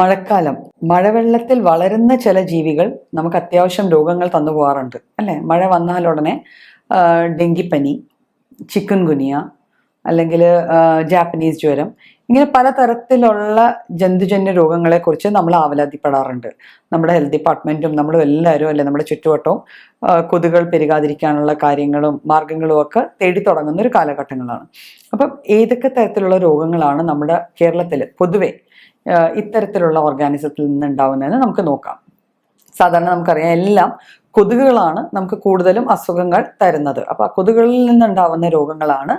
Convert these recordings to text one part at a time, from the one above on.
മഴക്കാലം. മഴവെള്ളത്തിൽ വളരുന്ന ചില ജീവികൾ നമുക്ക് അത്യാവശ്യം രോഗങ്ങൾ തന്നു പോകാറുണ്ട്. അല്ലേ? മഴ വന്നാലുടനെ ഡെങ്കിപ്പനി ചിക്കൻ ഗുനിയ അല്ലെങ്കിൽ ജാപ്പനീസ് ജ്വരം ഇങ്ങനെ പലതരത്തിലുള്ള ജന്തുജന്യ രോഗങ്ങളെക്കുറിച്ച് നമ്മൾ ആവലാതിപ്പെടാറുണ്ട്. നമ്മുടെ ഹെൽത്ത് ഡിപ്പാർട്ട്മെന്റും നമ്മളും എല്ലാവരും അല്ലെ? നമ്മുടെ ചുറ്റുവട്ടവും കൊതുകൾ പെരുകാതിരിക്കാനുള്ള കാര്യങ്ങളും മാർഗങ്ങളും ഒക്കെ തേടി തുടങ്ങുന്ന ഒരു കാലഘട്ടങ്ങളാണ്. അപ്പം ഏതൊക്കെ തരത്തിലുള്ള രോഗങ്ങളാണ് നമ്മുടെ കേരളത്തിൽ പൊതുവെ ഇത്തരത്തിലുള്ള ഓർഗാനിസത്തിൽ നിന്ന് ഉണ്ടാവുന്നതെന്ന് നമുക്ക് നോക്കാം. സാധാരണ നമുക്കറിയാം എല്ലാം കൊതുകുകളാണ് നമുക്ക് കൂടുതലും അസുഖങ്ങൾ തരുന്നത്. അപ്പോൾ ആ കൊതുകുകളിൽ നിന്നുണ്ടാവുന്ന രോഗങ്ങളാണ്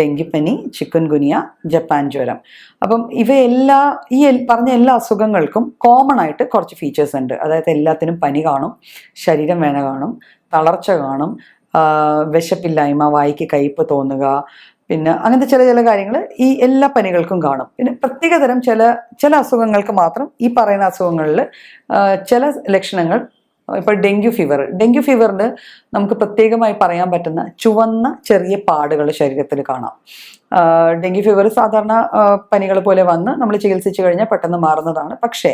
ഡെങ്കിപ്പനി ചിക്കൻ ഗുനിയ ജപ്പാൻ ജ്വരം. അപ്പം ഇവയെല്ലാ ഈ പറഞ്ഞ എല്ലാ അസുഖങ്ങൾക്കും കോമൺ ആയിട്ട് കുറച്ച് ഫീച്ചേഴ്സ് ഉണ്ട്. അതായത് എല്ലാത്തിനും പനി കാണും ശരീരം വേന കാണും തളർച്ച കാണും വിശപ്പില്ലായ്മ വായിക്ക് കയ്പ് തോന്നുക പിന്നെ അങ്ങനത്തെ ചില ചില കാര്യങ്ങൾ ഈ എല്ലാ പനികൾക്കും കാണും. പിന്നെ പ്രത്യേകതരം ചില ചില അസുഖങ്ങൾക്ക് മാത്രം ഈ പറയുന്ന അസുഖങ്ങളിൽ ചില ലക്ഷണങ്ങൾ ഇപ്പോൾ ഡെങ്കു ഫീവർ. ഡെങ്കു ഫീവറിന് നമുക്ക് പ്രത്യേകമായി പറയാൻ പറ്റുന്ന ചുവന്ന ചെറിയ പാടുകൾ ശരീരത്തിൽ കാണാം. ഡെങ്കി ഫീവർ സാധാരണ പനികൾ പോലെ വന്ന് നമ്മൾ ചികിത്സിച്ചു കഴിഞ്ഞാൽ പെട്ടെന്ന് മാറുന്നതാണ്. പക്ഷേ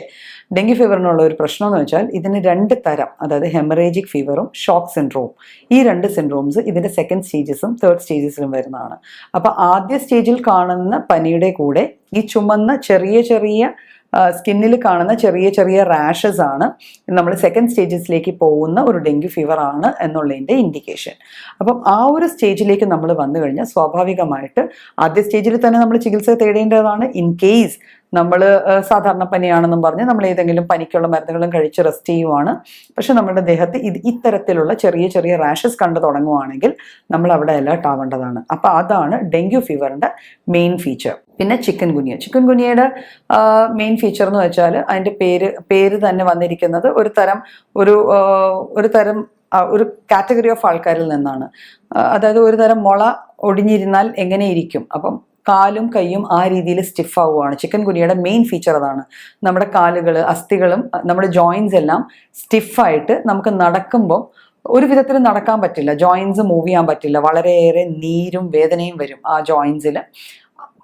ഡെങ്കു ഫീവറിനുള്ള ഒരു പ്രശ്നം എന്ന് വെച്ചാൽ ഇതിന് രണ്ട് തരം അതായത് ഹെമറേജിക് ഫീവറും ഷോക്ക് സിൻഡ്രോം ഈ രണ്ട് സിൻഡ്രോംസ് ഇതിന്റെ സെക്കൻഡ് സ്റ്റേജസും തേർഡ് സ്റ്റേജസിലും വരുന്നതാണ്. അപ്പോൾ ആദ്യ സ്റ്റേജിൽ കാണുന്ന പനിയുടെ കൂടെ ഈ ചുമന്ന ചെറിയ ചെറിയ സ്കിന്നിൽ കാണുന്ന ചെറിയ ചെറിയ റാഷസ് ആണ്. നമ്മൾ സെക്കൻഡ് സ്റ്റേജസിലേക്ക് പോകുന്ന ഒരു ഡെങ്കി ഫീവർ ആണ് എന്നുള്ളതിന്റെ ഇൻഡിക്കേഷൻ അപ്പം ആ ഒരു സ്റ്റേജിലേക്ക് നമ്മൾ വന്നു കഴിഞ്ഞാൽ സ്വാഭാവികമായിട്ട് ആദ്യ സ്റ്റേജിൽ തന്നെ നമ്മൾ ചികിത്സ തേടേണ്ടതാണ്. ഇൻ കേസ് നമ്മൾ സാധാരണ പനിയാണെന്നും പറഞ്ഞ് നമ്മൾ ഏതെങ്കിലും പനിക്കുള്ള മരുന്നുകളും കഴിച്ച് റെസ്റ്റ് ചെയ്യുവാണ്. പക്ഷെ നമ്മുടെ ദേഹത്ത് ഇത് ഇത്തരത്തിലുള്ള ചെറിയ ചെറിയ റാഷസ് കണ്ടു തുടങ്ങുവാണെങ്കിൽ നമ്മൾ അവിടെ അലേർട്ട് ആവേണ്ടതാണ്. അപ്പോൾ അതാണ് ഡെങ്കു ഫീവറിന്റെ മെയിൻ ഫീച്ചർ പിന്നെ ചിക്കൻ ഗുനിയ. ചിക്കൻ ഗുനിയയുടെ മെയിൻ ഫീച്ചർ എന്ന് വെച്ചാൽ അതിന്റെ പേര് പേര് തന്നെ വന്നിരിക്കുന്നത് ഒരു തരം ഒരു ഒരു തരം ഒരു കാറ്റഗറി ഓഫ് ആൾക്കാരിൽ നിന്നാണ്. അതായത് ഒരു തരം മുള ഒടിഞ്ഞിരുന്നാൽ എങ്ങനെയിരിക്കും അപ്പം കാലും കൈയും ആ രീതിയിൽ സ്റ്റിഫ് ആവുകയാണ് ചിക്കൻ ഗുനിയുടെ മെയിൻ ഫീച്ചർ അതാണ്. നമ്മുടെ കാലുകൾ അസ്ഥികളും നമ്മുടെ ജോയിൻസ് എല്ലാം സ്റ്റിഫായിട്ട് നമുക്ക് നടക്കുമ്പോൾ ഒരു വിധത്തിൽ നടക്കാൻ പറ്റില്ല. ജോയിൻസ് മൂവ് ചെയ്യാൻ പറ്റില്ല. വളരെയേറെ നീരും വേദനയും വരും ആ ജോയിൻസിൽ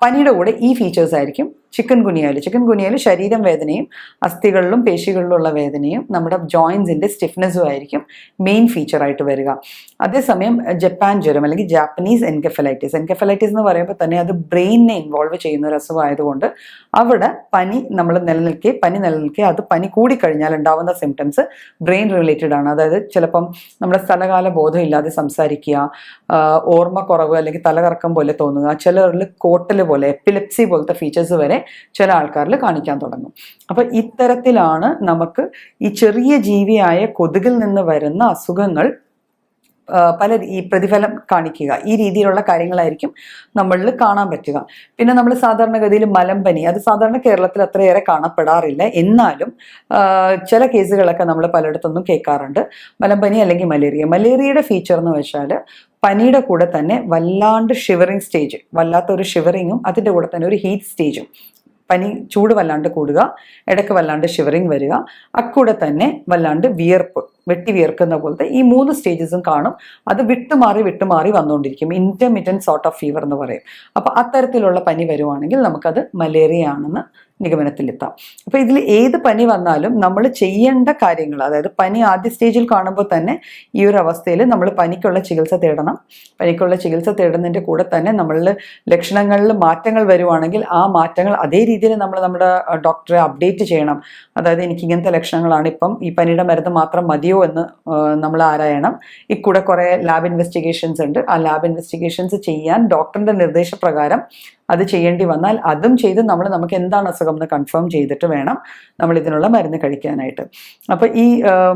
പനിയുടെ കൂടെ ഈ ഫീച്ചേഴ്സ് ആയിരിക്കും ചിക്കൻ ഗുനിയയിൽ ചിക്കൻ ഗുനിയയിൽ ശരീരം വേദനയും അസ്ഥികളിലും പേശികളിലുള്ള വേദനയും നമ്മുടെ ജോയിൻസിന്റെ സ്റ്റിഫ്നെസ്സും ആയിരിക്കും മെയിൻ ഫീച്ചറായിട്ട് വരിക. അതേസമയം ജപ്പാൻ ജ്വരം അല്ലെങ്കിൽ ജാപ്പനീസ് എൻകെഫലൈറ്റിസ്. എൻകെഫലൈറ്റിസ് എന്ന് പറയുമ്പോൾ തന്നെ അത് ബ്രെയിനിനെ ഇൻവോൾവ് ചെയ്യുന്ന ഒരു അസുഖമായതുകൊണ്ട് അവിടെ പനി നമ്മൾ നിലനിൽക്കെ പനി നിലനിൽക്കെ അത് പനി കൂടിക്കഴിഞ്ഞാൽ ഉണ്ടാവുന്ന സിംറ്റംസ് ബ്രെയിൻ റിലേറ്റഡ് ആണ്. അതായത് ചിലപ്പം നമ്മുടെ സ്ഥലകാല ബോധം ഇല്ലാതെ സംസാരിക്കുക ഓർമ്മക്കുറവ് അല്ലെങ്കിൽ തലകറക്കം പോലെ തോന്നുക ചിലരിൽ കോട്ടൽ പോലെ എപ്പിലെപ്സി പോലത്തെ ഫീച്ചേഴ്സ് വരെ ചില ആൾക്കാരിൽ കാണിക്കാൻ തുടങ്ങും. അപ്പൊ ഇത്തരത്തിലാണ് നമുക്ക് ഈ ചെറിയ ജീവിയായ കൊതുകിൽ നിന്ന് വരുന്ന അസുഖങ്ങൾ പല ഈ പ്രതിഫലം കാണിക്കുക. ഈ രീതിയിലുള്ള കാര്യങ്ങളായിരിക്കും നമ്മളിൽ കാണാൻ പറ്റുക. പിന്നെ നമ്മൾ സാധാരണഗതിയിൽ മലമ്പനി അത് സാധാരണ കേരളത്തിൽ അത്രയേറെ കാണപ്പെടാറില്ല. എന്നാലും ചില കേസുകളൊക്കെ നമ്മൾ പലയിടത്തൊന്നും കേൾക്കാറുണ്ട്. മലമ്പനി അല്ലെങ്കിൽ മലേറിയ. മലേറിയയുടെ ഫീച്ചർ എന്ന് വെച്ചാൽ പനിയുടെ കൂടെ തന്നെ വല്ലാണ്ട് ഷിവറിങ് സ്റ്റേജ് വല്ലാത്ത ഒരു ഷിവറിങ്ങും അതിന്റെ കൂടെ തന്നെ ഒരു ഹീറ്റ് സ്റ്റേജും പനി ചൂട് വല്ലാണ്ട് കൂടുക ഇടയ്ക്ക് വല്ലാണ്ട് ഷിവറിങ് വരിക അക്കൂടെ തന്നെ വല്ലാണ്ട് വിയർപ്പ്. വെട്ടി വിയർക്കുന്ന പോലത്തെ ഈ മൂന്ന് സ്റ്റേജസും കാണും. അത് വിട്ടുമാറി വിട്ടുമാറി വന്നുകൊണ്ടിരിക്കും ഇന്റർമീഡിയൻ സോർട്ട് ഓഫ് ഫീവർ എന്ന് പറയും. അപ്പോൾ അത്തരത്തിലുള്ള പനി വരുവാണെങ്കിൽ നമുക്കത് മലേറിയ ആണെന്ന് നിഗമനത്തിലെത്താം. അപ്പോൾ ഇതിൽ ഏത് പനി വന്നാലും നമ്മൾ ചെയ്യേണ്ട കാര്യങ്ങൾ അതായത് പനി ആദ്യ സ്റ്റേജിൽ കാണുമ്പോൾ തന്നെ ഈ ഒരു അവസ്ഥയിൽ നമ്മൾ പനിക്കുള്ള ചികിത്സ തേടണം. പനിക്കുള്ള ചികിത്സ തേടുന്നതിന്റെ കൂടെ തന്നെ നമ്മളിൽ ലക്ഷണങ്ങളിൽ മാറ്റങ്ങൾ വരുവാണെങ്കിൽ ആ മാറ്റങ്ങൾ അതേ രീതിയിൽ നമ്മൾ നമ്മുടെ ഡോക്ടറെ അപ്ഡേറ്റ് ചെയ്യണം. അതായത് എനിക്ക് ഇങ്ങനത്തെ ലക്ഷണങ്ങളാണ് ഇപ്പം ഈ പനിയുടെ മരുന്ന് മാത്രം മതിയോ എന്ന് നമ്മൾ ആരായണം. ഇക്കൂടെ കുറേ ലാബ് ഇൻവെസ്റ്റിഗേഷൻസ് ഉണ്ട്. ആ ലാബ് ഇൻവെസ്റ്റിഗേഷൻസ് ചെയ്യാൻ ഡോക്ടറിന്റെ നിർദ്ദേശപ്രകാരം അത് ചെയ്യേണ്ടി വന്നാൽ അതും ചെയ്ത് നമ്മൾ നമുക്ക് എന്താണ് അസുഖം എന്ന് കൺഫേം ചെയ്തിട്ട് വേണം നമ്മൾ ഇതിനുള്ള മരുന്ന് കഴിക്കാനായിട്ട്. അപ്പോൾ ഈ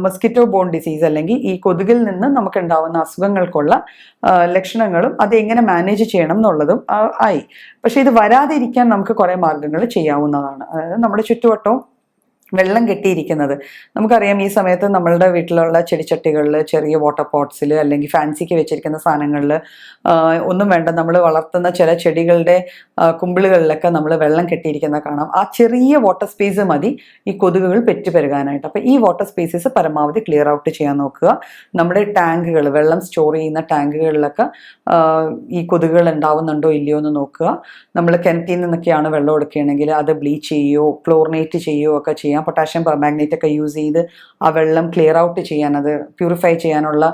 മസ്കിറ്റോ ബോൺ ഡിസീസ് അല്ലെങ്കിൽ ഈ കൊതുകിൽ നിന്ന് നമുക്ക് ഉണ്ടാവുന്ന അസുഖങ്ങൾക്കുള്ള ലക്ഷണങ്ങളും അത് എങ്ങനെ മാനേജ് ചെയ്യണം എന്നുള്ളതും ആയി. പക്ഷേ ഇത് വരാതിരിക്കാൻ നമുക്ക് കുറേ മാർഗങ്ങൾ ചെയ്യാവുന്നതാണ്. അതായത് നമ്മുടെ ചുറ്റുവട്ടവും വെള്ളം കെട്ടിയിരിക്കുന്നത്. നമുക്കറിയാം ഈ സമയത്ത് നമ്മളുടെ വീട്ടിലുള്ള ചെടിച്ചട്ടികളിൽ ചെറിയ വാട്ടർ പോട്ട്സിൽ അല്ലെങ്കിൽ ഫാൻസിക്ക് വെച്ചിരിക്കുന്ന സാധനങ്ങളിൽ ഒന്നും വേണ്ട. നമ്മൾ വളർത്തുന്ന ചില ചെടികളുടെ കുമ്പിളുകളിലൊക്കെ നമ്മൾ വെള്ളം കെട്ടിയിരിക്കുന്ന കാണാം. ആ ചെറിയ വാട്ടർ സ്പേസ് മതി ഈ കൊതുകുകൾ പെറ്റുപെരുകാനായിട്ട്. അപ്പോൾ ഈ വാട്ടർ സ്പേസസ് പരമാവധി ക്ലിയർ ഔട്ട് ചെയ്യാൻ നോക്കുക. നമ്മുടെ ടാങ്കുകൾ വെള്ളം സ്റ്റോർ ചെയ്യുന്ന ടാങ്കുകളിലൊക്കെ ഈ കൊതുകുകൾ ഉണ്ടാവുന്നുണ്ടോ ഇല്ലയോ എന്ന് നോക്കുക. നമ്മൾ കിണറ്റിൽ നിന്നൊക്കെയാണ് വെള്ളം എടുക്കുകയാണെങ്കിൽ അത് ബ്ലീച്ച് ചെയ്യുകയോ ക്ലോറിനേറ്റ് ചെയ്യുകയോ ഒക്കെ ചെയ്യാം. പൊട്ടാഷ്യം പെർമാഗ്നേറ്റ് ഒക്കെ യൂസ് ചെയ്ത് ആ വെള്ളം ക്ലിയർ ഔട്ട് ചെയ്യാൻ അത് പ്യൂരിഫൈ ചെയ്യാനുള്ള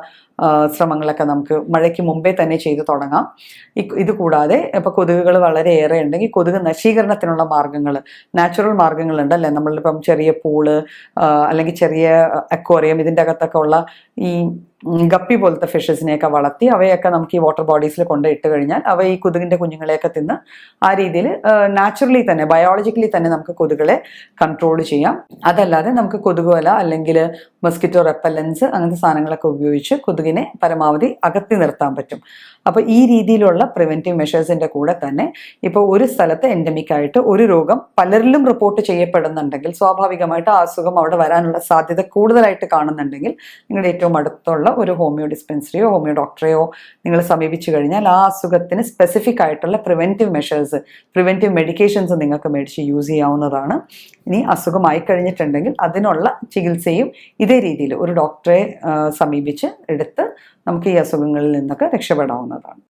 ശ്രമങ്ങളൊക്കെ നമുക്ക് മഴയ്ക്ക് മുമ്പേ തന്നെ ചെയ്തു തുടങ്ങാം. ഇത് കൂടാതെ ഇപ്പോൾ കൊതുകുകൾ വളരെയേറെ ഉണ്ടെങ്കിൽ കൊതുക് നശീകരണത്തിനുള്ള മാർഗങ്ങൾ നാച്ചുറൽ മാർഗങ്ങളുണ്ട് അല്ലേ? നമ്മളിപ്പം ചെറിയ പൂൾ അല്ലെങ്കിൽ ചെറിയ അക്വോറിയം ഇതിന്റെ അകത്തൊക്കെ ഉള്ള ഈ ഗപ്പി പോലത്തെ ഫിഷസിനെയൊക്കെ വളർത്തി അവയൊക്കെ നമുക്ക് ഈ വാട്ടർ ബോഡീസിൽ കൊണ്ട് ഇട്ട് കഴിഞ്ഞാൽ അവ ഈ കൊതുകിന്റെ കുഞ്ഞുങ്ങളെയൊക്കെ തിന്ന് ആ രീതിയിൽ നാച്ചുറലി തന്നെ ബയോളജിക്കലി തന്നെ നമുക്ക് കൊതുകളെ കൺട്രോൾ ചെയ്യാം. അതല്ലാതെ നമുക്ക് കൊതുകുവല അല്ലെങ്കിൽ മസ്കിറ്റോ റെപ്പലൻസ് അങ്ങനത്തെ സാധനങ്ങളൊക്കെ ഉപയോഗിച്ച് കൊതുകിനെ പരമാവധി അകത്തി നിർത്താൻ പറ്റും. അപ്പോൾ ഈ രീതിയിലുള്ള പ്രിവെന്റീവ് മെഷേഴ്സിന്റെ കൂടെ തന്നെ ഇപ്പോൾ ഒരു സ്ഥലത്ത് എൻഡമിക് ആയിട്ട് ഒരു രോഗം പലരിലും റിപ്പോർട്ട് ചെയ്യപ്പെടുന്നുണ്ടെങ്കിൽ സ്വാഭാവികമായിട്ട് ആ അസുഖം അവിടെ വരാനുള്ള സാധ്യത കൂടുതലായിട്ട് കാണുന്നുണ്ടെങ്കിൽ നിങ്ങളുടെ ഏറ്റവും അടുത്തുള്ള ഒരു ഹോമിയോ ഡിസ്പെൻസറിയോ ഹോമിയോ ഡോക്ടറെയോ നിങ്ങൾ സമീപിച്ചു കഴിഞ്ഞാൽ ആ അസുഖത്തിന് സ്പെസിഫിക് ആയിട്ടുള്ള പ്രിവെന്റീവ് മെഷേഴ്സ് പ്രിവെന്റീവ് മെഡിക്കേഷൻസ് നിങ്ങൾക്ക് മേടിച്ച് യൂസ് ചെയ്യാവുന്നതാണ്. ഇനി അസുഖമായി കഴിഞ്ഞിട്ടുണ്ടെങ്കിൽ അതിനുള്ള ചികിത്സയും ഇതേ രീതിയിൽ ഒരു ഡോക്ടറെ സമീപിച്ച് എടുത്ത് നമുക്ക് ഈ അസുഖങ്ങളിൽ നിന്നൊക്കെ രക്ഷപ്പെടാവുന്നതാണ്.